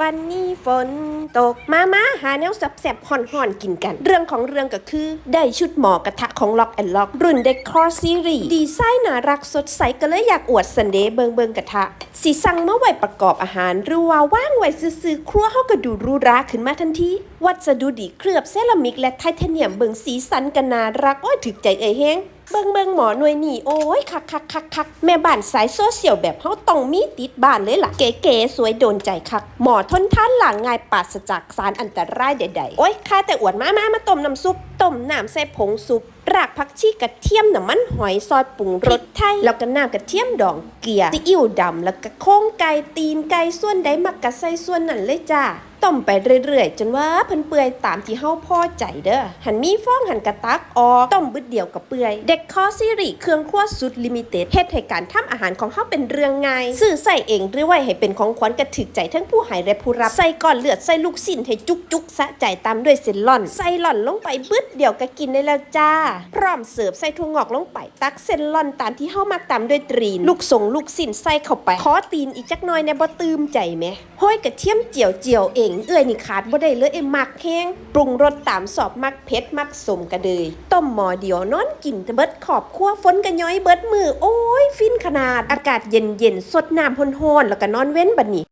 วันนี้ฝนตกมามาหาแนวแสบๆห่อนๆกินกัน เรื่องของเรื่องก็คือ ได้ชุดหมอกระทะของล็อกแอนล็อกรุ่นเด็กคอร์ซีรีดีไซน์น่ารักสดใสก็เลยอยากอวดซันเดย์เบิงเบิงกระทะ สีสั่งเมื่อไหวประกอบอาหาร หรือว่าว่างไว้ซื้อๆครัวเฮาก็ดูรูราขึ้นมาทันทีวัสดุดีเคลือบเซรามิกและไทเทเนียมเบิงสีสันกันน่ารักโอ้ยถึกใจเอ่ยแฮงเบิงเบิงหมอหน่วยนี่โอ้ยคักคักคักคักแม่บ้านสายโซเชียลแบบเฮาต้องมีติดบ้านเลยล่ะ เก๋ๆสวยโดนใจคัก หมอทนท่านหลังง่ายปราศจากสารอันตรายใดๆ โอ้ยข้าแต่อวดมามามาต้มน้ำซุปต้มน้ำใส่ผงซุปรากผักชีกระเทียมน้ำมันหอยซอยปรุงรสไทย แล้วก็น้ำกระเทียมดองเกลือซีอิ๊วดำแล้วก็โค้งไก่ตีนไก่ส่วนใดมักกะใส่ส่วนนั้นเลยจ้า ต้มไปเรื่อยๆ จนว่าเพิ่นเปื่อยตามที่เฮาพอใจเด้อหันมีฟองหันกระตักออกต้มบึดเดียวกับเปื่อย เด็กคอซีรีเครื่องครัวสุดลิมิเต็ดเฮ็ดให้การทำอาหารของเฮาเป็นเรื่องง่ายซื้อใส่เองหรือไว้ให้เป็นของขวัญกระถึกใจทั้งผู้ให้และผู้รับใส่ก้อนเลือดใส่ลูกสิ้นให้จุกๆสะใจตามด้วยเส้นล่อน ใส่ล่อนลงไปบึดเดียวก็กินได้แล้วจ้า พร้อมเสิร์ฟใส่ถั่วงอกลงไปตักเส้นล่อนตามที่เฮามักตามด้วยตรีน ลูกส่งลูกสิ้นใส่เข้าไปขอตีนอีกจักหน่อยแน่บ่ตืมใจแหมห้อยกระเทียมเจียวเจียวเองเอื้อยนี่ขาดบ่ได้เลยเอ็มมักแห้งปรุงรสตามสอบมักเผ็ดมักสมกระเดยต้มหมอเดียวนอนกินเบิดขอบขั้วฝนกันย้อยเบิดมือโอ้ย ฟินขนาดอากาศเย็นเย็นๆสดน้ำห้อนๆแล้วก็นอนเว้นบัดนี้